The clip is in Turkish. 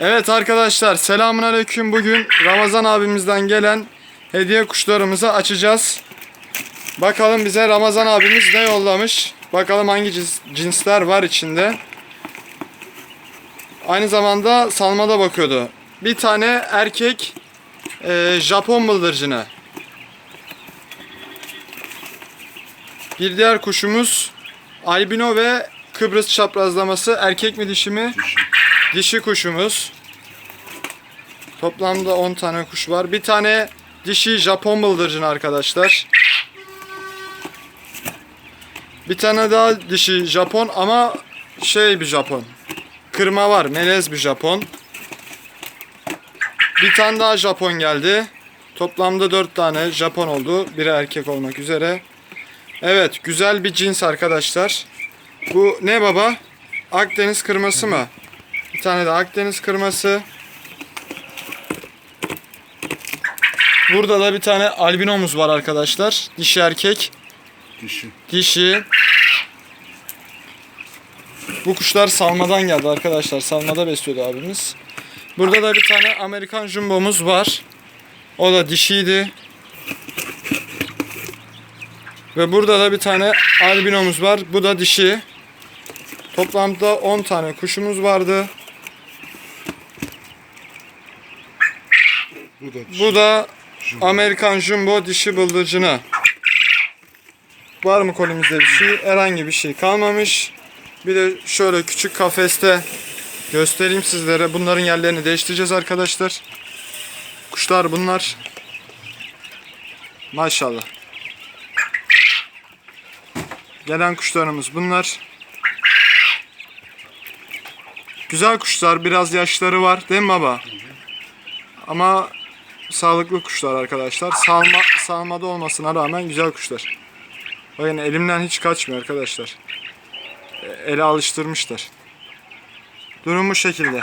Evet arkadaşlar selamun aleyküm. Bugün Ramazan abimizden gelen hediye kuşlarımızı açacağız. Bakalım bize Ramazan abimiz ne yollamış. Bakalım hangi cins- cinsler var içinde. Aynı zamanda salmada bakıyordu. Bir tane erkek e, Japon bıldırcını. Bir diğer kuşumuz albino ve Kıbrıs çaprazlaması erkek mi dişi mi? Dişi kuşumuz. Toplamda 10 tane kuş var. Bir tane dişi Japon bıldırcın arkadaşlar. Bir tane daha dişi Japon ama şey bir Japon. Kırma var. Melez bir Japon. Bir tane daha Japon geldi. Toplamda 4 tane Japon oldu. Biri erkek olmak üzere. Evet güzel bir cins arkadaşlar. Bu ne baba? Akdeniz kırması mı? Bir tane de Akdeniz kırması. Burada da bir tane albinomuz var arkadaşlar. Dişi erkek. Dişi. Dişi. Bu kuşlar salmadan geldi arkadaşlar. Salmada besliyordu abimiz. Burada da bir tane Amerikan jumbomuz var. O da dişiydi. Ve burada da bir tane albinomuz var. Bu da dişi. Toplamda 10 tane kuşumuz vardı. Bu da dişi. Bu da Amerikan Jumbo dişi bıldırcını. Var mı kolimizde bir şey? Herhangi bir şey kalmamış. Bir de şöyle küçük kafeste göstereyim sizlere. Bunların yerlerini değiştireceğiz arkadaşlar. Kuşlar bunlar. Maşallah. Gelen kuşlarımız bunlar. Güzel kuşlar. Biraz yaşları var. Değil mi baba? Ama sağlıklı kuşlar arkadaşlar. Salma, salmada olmasına rağmen güzel kuşlar. Bakın elimden hiç kaçmıyor arkadaşlar. E, Ele alıştırmışlar. Durum bu şekilde.